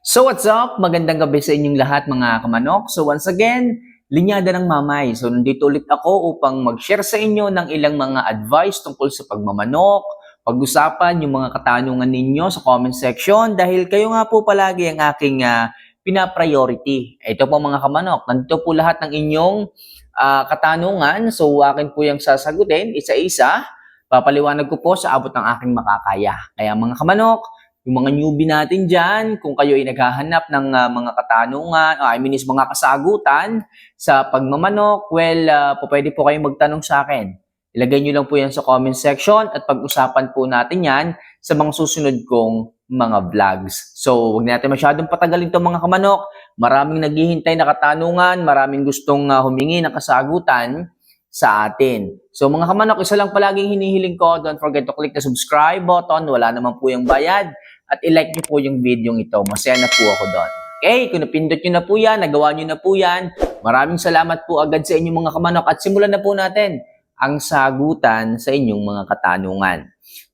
So what's up? Magandang gabi sa inyong lahat mga kamanok. So once again, Linyada ng Mamay. So nandito ulit ako upang mag-share sa inyo ng ilang mga advice tungkol sa pagmamanok, pag-usapan yung mga katanungan ninyo sa comment section dahil kayo nga po palagi ang aking ah, pina-priority. Ito po mga kamanok, nandito po lahat ng inyong ah, katanungan. So akin po yung sasagutin isa-isa. Papaliwanag ko po sa abot ng aking makakaya. Kaya mga kamanok, yung mga newbie natin dyan, kung kayo ay naghahanap ng ah, mga katanungan, ah, I mean is mga kasagutan sa pagmamanok, well, ah, po pwede po kayong magtanong sa akin. Ilagay nyo lang po yan sa comment section at pag-usapan po natin yan sa mga susunod kong mga vlogs. So, huwag natin masyadong patagalin itong mga kamanok. Maraming naghihintay na katanungan, maraming gustong ah, humingi ng kasagutan sa atin. So mga kamanok, isa lang palaging hinihiling ko, don't forget to click the subscribe button, wala naman po yung bayad, at i-like nyo po yung video ito. Masaya na po ako doon. Okay, kung napindot nyo na po yan, nagawa nyo na po yan, maraming salamat po agad sa inyong mga kamanok at simulan na po natin ang sagutan sa inyong mga katanungan.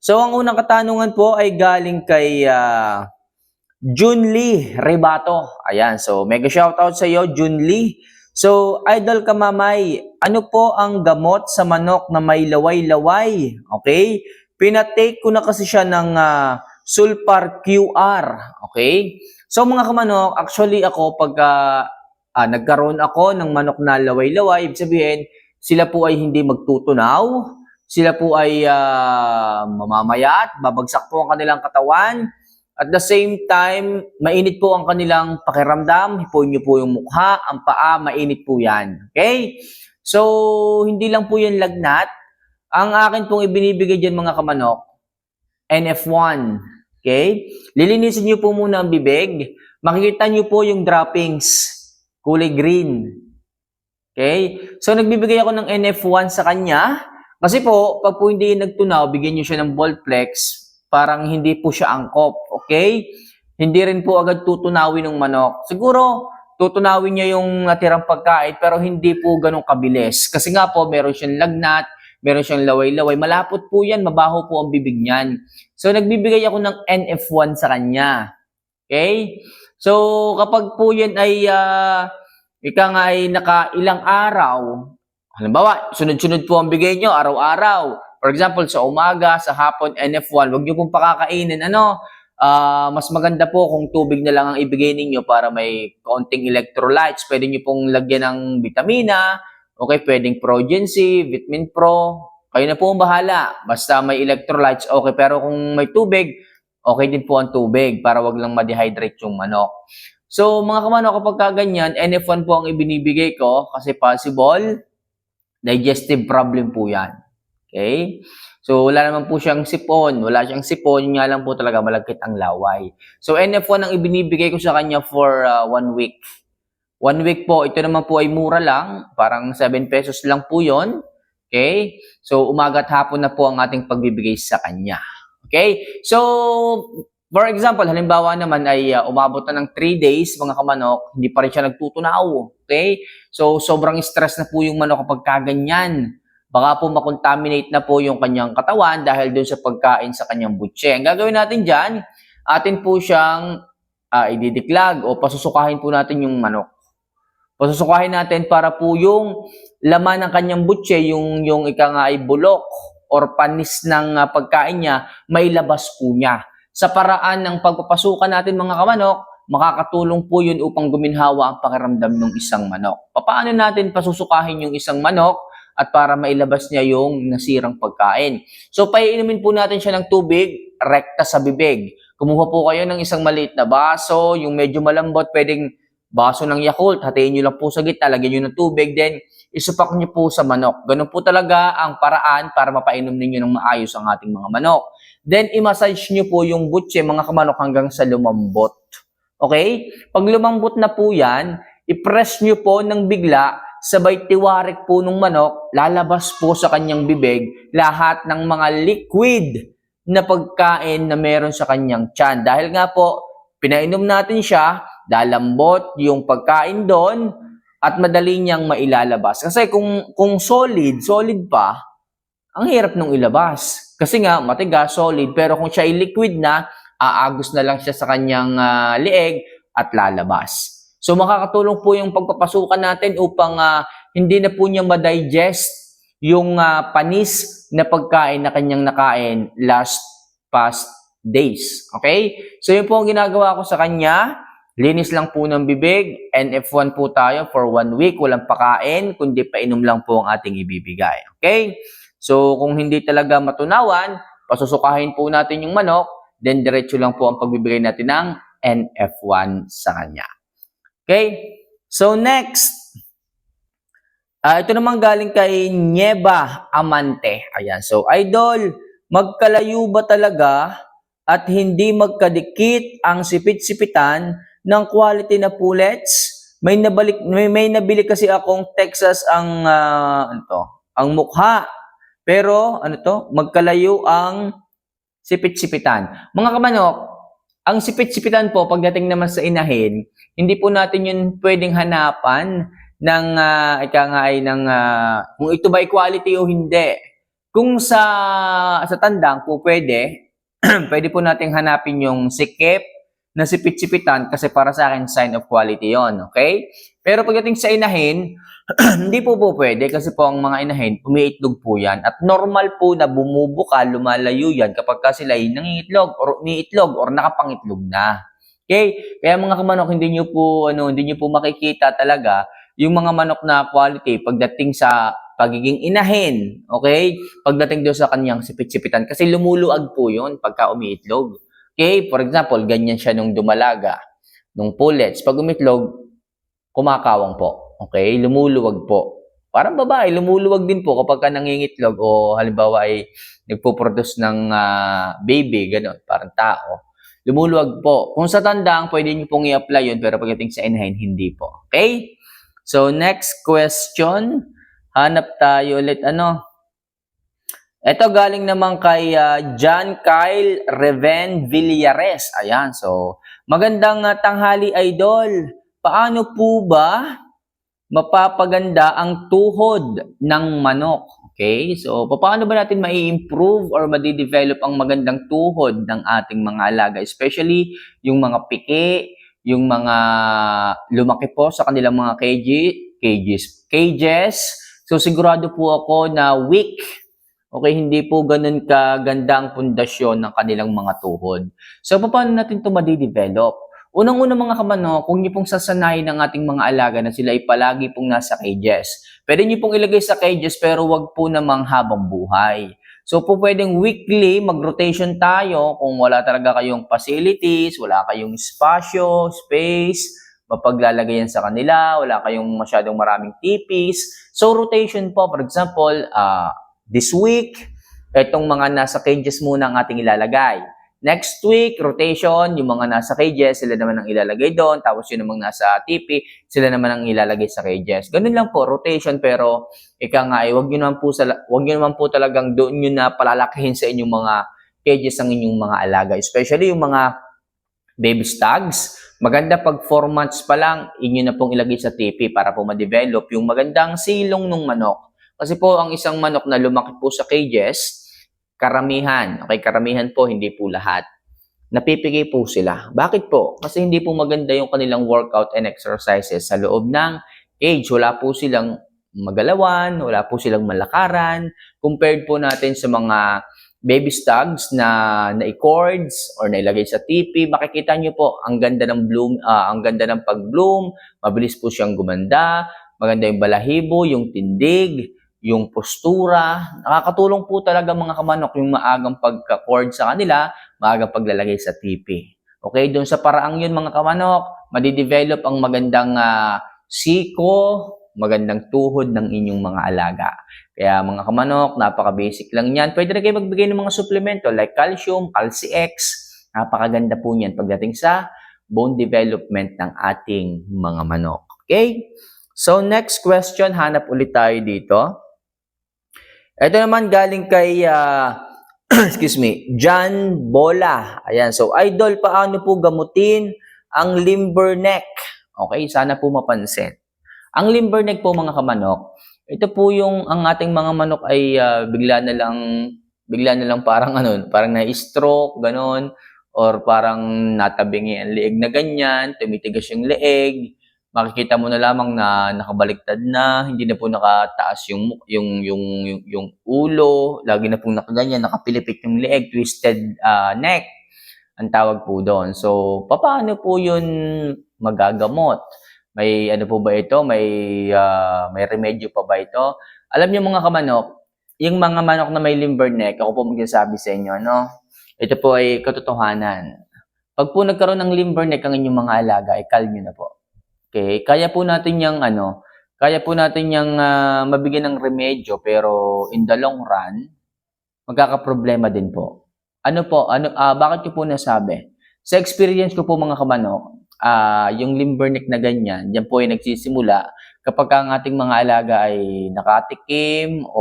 So ang unang katanungan po ay galing kay ah, Jun Lee Rebato. Ayan, so mega shoutout sa iyo, Jun Lee. So, Idol Kamamay, ano po ang gamot sa manok na may laway-laway? Okay? Pinatake ko na kasi siya ng ah, Sulpar QR. Okay? So, mga kamanok, actually ako pag ah, ah, nagkaroon ako ng manok na laway-laway, ibig sabihin, sila po ay hindi magtutunaw, sila po ay ah, mamamayat, babagsak po ang kanilang katawan, at the same time, mainit po ang kanilang pakiramdam, hipuin niyo po yung mukha, ang paa, mainit po yan. Okay? So, hindi lang po yan lagnat. Ang akin pong ibinibigay dyan mga kamanok, NF1. Okay? Lilinisin niyo po muna ang bibig. Makikita niyo po yung droppings, kulay green. Okay? So, nagbibigay ako ng NF1 sa kanya. Kasi po, pag po hindi nagtunaw, bigyan niyo siya ng Voltplex, parang hindi po siya angkop. Okay? Hindi rin po agad tutunawin ng manok. Siguro, tutunawin niya yung natirang pagkain, pero hindi po ganun kabilis. Kasi nga po, meron siyang lagnat, meron siyang laway-laway. Malapot po yan, mabaho po ang bibig niyan. So, nagbibigay ako ng NF1 sa kanya. Okay? So, kapag po yan ay, ah, ika nga ay nakailang araw, halimbawa, sunod-sunod po ang bigay nyo, araw-araw. For example, sa umaga, sa hapon, NF1, wag nyo pong pakakainin. Ano, ah, mas maganda po kung tubig na lang ang ibigay ninyo para may konting electrolytes. Pwede nyo pong lagyan ng vitamina, okay, pwedeng Progency, Vitamin Pro, kayo na po ang bahala. Basta may electrolytes, okay. Pero kung may tubig, okay din po ang tubig para wag lang ma-dehydrate yung manok. So, mga kamanok, kapag kaganyan, NF1 po ang ibinibigay ko kasi possible, digestive problem po yan. Okay? So, wala naman po siyang sipon. Wala siyang sipon. Yun nga lang po talaga malagkit ang laway. So, NF1 ang ibinibigay ko sa kanya for uh, one week. One week po, ito naman po ay mura lang. Parang 7 pesos lang po yon Okay? So, umaga at hapon na po ang ating pagbibigay sa kanya. Okay? So, for example, halimbawa naman ay uh, umabot na ng 3 days, mga kamanok, hindi pa rin siya nagtutunaw. Okay? So, sobrang stress na po yung manok kapag kaganyan. Baka po makontaminate na po yung kanyang katawan dahil doon sa pagkain sa kanyang butse. Ang gagawin natin dyan, atin po siyang uh, ididiklag o pasusukahin po natin yung manok. Pasusukahin natin para po yung laman ng kanyang butse, yung, yung ika nga ay bulok or panis ng uh, pagkain niya, may labas po niya. Sa paraan ng pagpapasukan natin mga kamanok, makakatulong po yun upang guminhawa ang pakiramdam ng isang manok. Paano natin pasusukahin yung isang manok at para mailabas niya yung nasirang pagkain? So, paiinumin po natin siya ng tubig, rekta sa bibig. Kumuha po kayo ng isang maliit na baso, yung medyo malambot, pwedeng baso ng Yakult, hatiin nyo lang po sa gitna, lagyan nyo ng tubig, then isupak nyo po sa manok. Ganun po talaga ang paraan para mapainom ninyo ng maayos ang ating mga manok. Then, i-massage nyo po yung butse, mga kamanok, hanggang sa lumambot. Okay? Pag lumambot na po yan, i-press nyo po ng bigla, sabay tiwarik po ng manok, lalabas po sa kanyang bibig lahat ng mga liquid na pagkain na meron sa kanyang tiyan. Dahil nga po, pinainom natin siya, lalambot yung pagkain doon, at madali niyang mailalabas. Kasi kung, kung solid, solid pa, ang hirap nung ilabas. Kasi nga, matigas, solid, pero kung siya ay liquid na, aagos na lang siya sa kanyang ah, lieg at lalabas. So makakatulong po yung pagpapasukan natin upang ah, hindi na po niya ma-digest yung ah, panis na pagkain na kanyang nakain last past days. Okay? So yun po ang ginagawa ko sa kanya. Linis lang po ng bibig. NF1 po tayo for one week. Walang pakain, kundi painom lang po ang ating ibibigay. Okay? So kung hindi talaga matunawan, pasusukahin po natin yung manok, then diretso lang po ang pagbibigay natin ng NF1 sa kanya. Okay? So next, ah ito naman galing kay Nieva Amante. Ayan. So idol, magkalayo ba talaga at hindi magkadikit ang sipit-sipitan ng quality na pullets? May nabalik may, may nabili kasi akong Texas ang ah, ano to, ang mukha. Pero ano to, magkalayo ang sipit-sipitan. Mga kamanok, ang sipit-sipitan po pagdating naman sa inahin, hindi po natin yun pwedeng hanapan ng uh, ika nga ay ng ah, kung ito ba equality o hindi. Kung sa sa tandang po pwede, pwede po nating hanapin yung sikip na sipit-sipitan kasi para sa akin sign of quality yon okay? Pero pagdating sa inahin, hindi po po pwede kasi po ang mga inahin, umiitlog po yan. At normal po na bumubuka, lumalayo yan kapag ka sila ay nangingitlog or umiitlog or nakapangitlog na. Okay? Kaya mga kamanok, hindi nyo po, ano, hindi nyo po makikita talaga yung mga manok na quality pagdating sa pagiging inahin, okay? Pagdating doon sa kanyang sipit-sipitan. Kasi lumuluag po yun pagka umiitlog. Okay? For example, ganyan siya nung dumalaga, nung pullets. Pag umitlog, kumakawang po. Okay? Lumuluwag po. Parang babae, lumuluwag din po kapag ka nangingitlog o halimbawa ay nagpo-produce ng ah, baby, gano'n, parang tao. Lumuluwag po. Kung sa tandang, pwede niyo pong i-apply yun, pero pagdating sa inahin, hindi po. Okay? So, next question. Hanap tayo ulit, ano? Ito galing naman kay ah, John Kyle Reven Villares. Ayan, so magandang ah, tanghali idol. Paano po ba mapapaganda ang tuhod ng manok? Okay, so paano ba natin mai-improve or ma-develop ang magandang tuhod ng ating mga alaga? Especially yung mga piki, yung mga lumaki po sa kanilang mga cages, cages, cages. So sigurado po ako na weak Okay, hindi po ganun kaganda ang pundasyon ng kanilang mga tuhod. So, paano natin ito madidevelop? Unang-una mga kamano, kung niyo pong sasanayin ng ating mga alaga na sila ay palagi pong nasa cages. Pwede niyo pong ilagay sa cages pero wag po namang habang buhay. So po pwedeng weekly mag-rotation tayo kung wala talaga kayong facilities, wala kayong spasyo, space, mapaglalagay yan sa kanila, wala kayong masyadong maraming tipis. So rotation po, for example, ah This week, itong mga nasa cages muna ang ating ilalagay. Next week, rotation, yung mga nasa cages, sila naman ang ilalagay doon. Tapos yung namang nasa TP, sila naman ang ilalagay sa cages. Ganun lang po, rotation. Pero, ika nga, eh, wag nyo naman po, sa, wag nyo naman po talagang doon nyo na palalakihin sa inyong mga cages ang inyong mga alaga. Especially yung mga baby stags. Maganda pag 4 months pa lang, inyo na pong ilagay sa TP para po ma-develop yung magandang silong ng manok. Kasi po, ang isang manok na lumaki po sa cages, karamihan, okay, karamihan po, hindi po lahat, napipigay po sila. Bakit po? Kasi hindi po maganda yung kanilang workout and exercises sa loob ng cage. Wala po silang magalawan, wala po silang malakaran, compared po natin sa mga baby stags na na-cords or nailagay sa TP, makikita nyo po, ang ganda ng bloom, ah, ang ganda ng pag-bloom, mabilis po siyang gumanda, maganda yung balahibo, yung tindig, yung postura. Nakakatulong po talaga mga kamanok yung maagang pagka-cord sa kanila, maagang paglalagay sa TP. Okay, doon sa paraang yun mga kamanok, madidevelop ang magandang uh, siko, magandang tuhod ng inyong mga alaga. Kaya mga kamanok, napaka-basic lang yan. Pwede na kayo magbigay ng mga suplemento like calcium, Calci-X. Napakaganda po niyan pagdating sa bone development ng ating mga manok. Okay? So next question, hanap ulit tayo dito. Ito naman galing kay, uh, excuse me, John Bola. Ayan, so idol, paano po gamutin ang limber neck? Okay, sana po mapansin. Ang limber neck po mga kamanok, ito po yung ang ating mga manok ay uh, bigla na lang bigla na lang parang ano, parang na-stroke, ganon, or parang natabingi ang leeg na ganyan, tumitigas yung leeg, makikita mo na lamang na nakabaliktad na, hindi na po nakataas yung yung yung yung, yung ulo, lagi na pong nakaganyan, nakapilipit yung leeg, twisted ah, neck ang tawag po doon. So, paano po 'yun magagamot? May ano po ba ito? May ah, may remedyo pa ba ito? Alam niyo mga kamanok, yung mga manok na may limber neck, ako po magsasabi sa inyo, no? Ito po ay katotohanan. Pag po nagkaroon ng limber neck ang inyong mga alaga, ay nyo na po. Okay? Kaya po natin yung ano, kaya po natin yung ah, mabigyan ng remedyo pero in the long run, magkakaproblema din po. Ano po, ano, ah, bakit ko po nasabi? Sa experience ko po mga kamanok, ah, yung limber neck na ganyan, yan po ay nagsisimula kapag ang ating mga alaga ay nakatikim o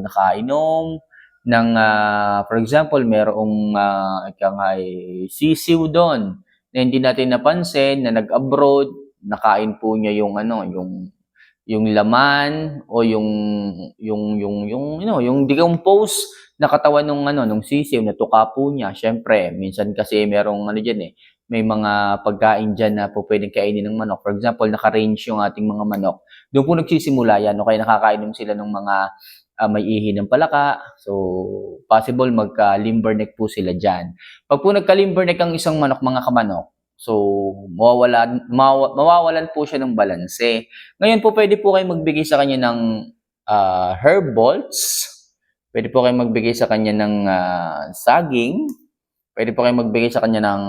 nakainom ng, ah, for example, merong uh, ika nga ay sisiw doon na hindi natin napansin na nag-abroad, nakain po niya yung ano, yung yung laman o yung yung yung yung you know, yung decompose na katawan ng ano nung sisiw na tuka po niya. Syempre, minsan kasi merong ano diyan eh, may mga pagkain diyan na po pwedeng kainin ng manok. For example, naka-range yung ating mga manok. Doon po nagsisimula yan. O kaya nakakainom sila ng mga ah, may ihi ng palaka. So, possible magka-limber neck po sila dyan. Pag po nagka-limber neck ang isang manok, mga kamanok, so mawawalan, mawa- mawawalan po siya ng balanse. Ngayon po, pwede po kayo magbigay sa kanya ng ah, herb bolts. Pwede po kayo magbigay sa kanya ng ah, saging. Pwede po kayo magbigay sa kanya ng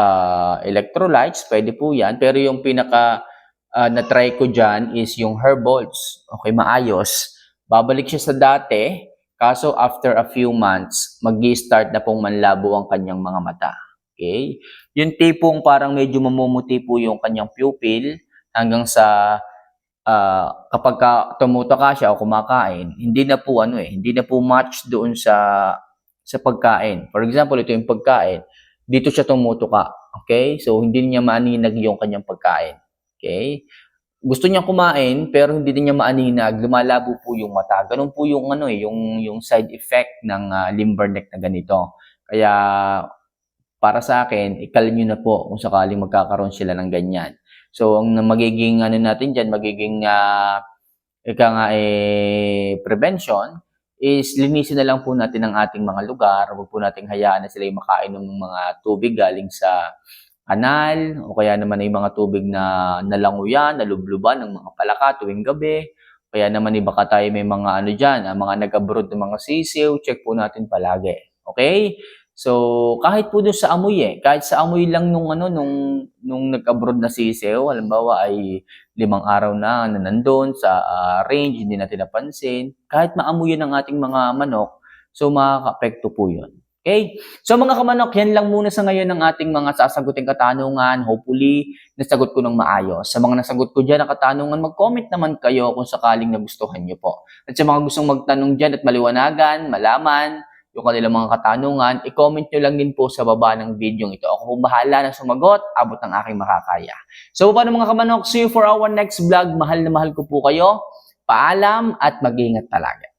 ah, electrolytes. Pwede po yan. Pero yung pinaka ah, na-try ko dyan is yung herb bolts. Okay, maayos. Babalik siya sa dati. Kaso after a few months, mag start na pong manlabo ang kanyang mga mata. Okay? Yung tipong parang medyo mamumuti po yung kanyang pupil hanggang sa ah, kapag ka tumutaka siya o kumakain, hindi na po ano eh, hindi na po match doon sa sa pagkain. For example, ito yung pagkain. Dito siya tumutuka. Okay? So, hindi niya maaninag yung kanyang pagkain. Okay? Gusto niya kumain, pero hindi niya maaninag. Lumalabo po yung mata. Ganun po yung, ano eh, yung, yung side effect ng ah, limber neck na ganito. Kaya, para sa akin, ikalm nyo na po kung sakaling magkakaroon sila ng ganyan. So, ang magiging ano natin dyan, magiging ah, ika nga eh, prevention is linisin na lang po natin ang ating mga lugar. Huwag po nating hayaan na sila yung makain ng mga tubig galing sa kanal o kaya naman ay mga tubig na nalanguyan, nalubluban ng mga palaka tuwing gabi. Kaya naman iba ka tayo may mga ano dyan, ah, mga nag-abroad ng mga sisiw, check po natin palagi. Okay? So, kahit po doon sa amoy eh, kahit sa amoy lang nung ano, nung, nung nag-abroad na sisiw, halimbawa ay limang araw na na sa ah, range, hindi natin napansin, kahit maamoy ng ating mga manok, so makaka-apekto po yun. Okay? So mga kamanok, yan lang muna sa ngayon ng ating mga sasaguting katanungan. Hopefully, nasagot ko ng maayos. Sa mga nasagot ko dyan na katanungan, mag-comment naman kayo kung sakaling nagustuhan nyo po. At sa mga gustong magtanong dyan at maliwanagan, malaman, yung kanilang mga katanungan, i-comment nyo lang din po sa baba ng video ito. Ako po bahala na sumagot, abot ng aking makakaya. So paano mga kamanok, see you for our next vlog. Mahal na mahal ko po kayo. Paalam at mag-ingat talaga.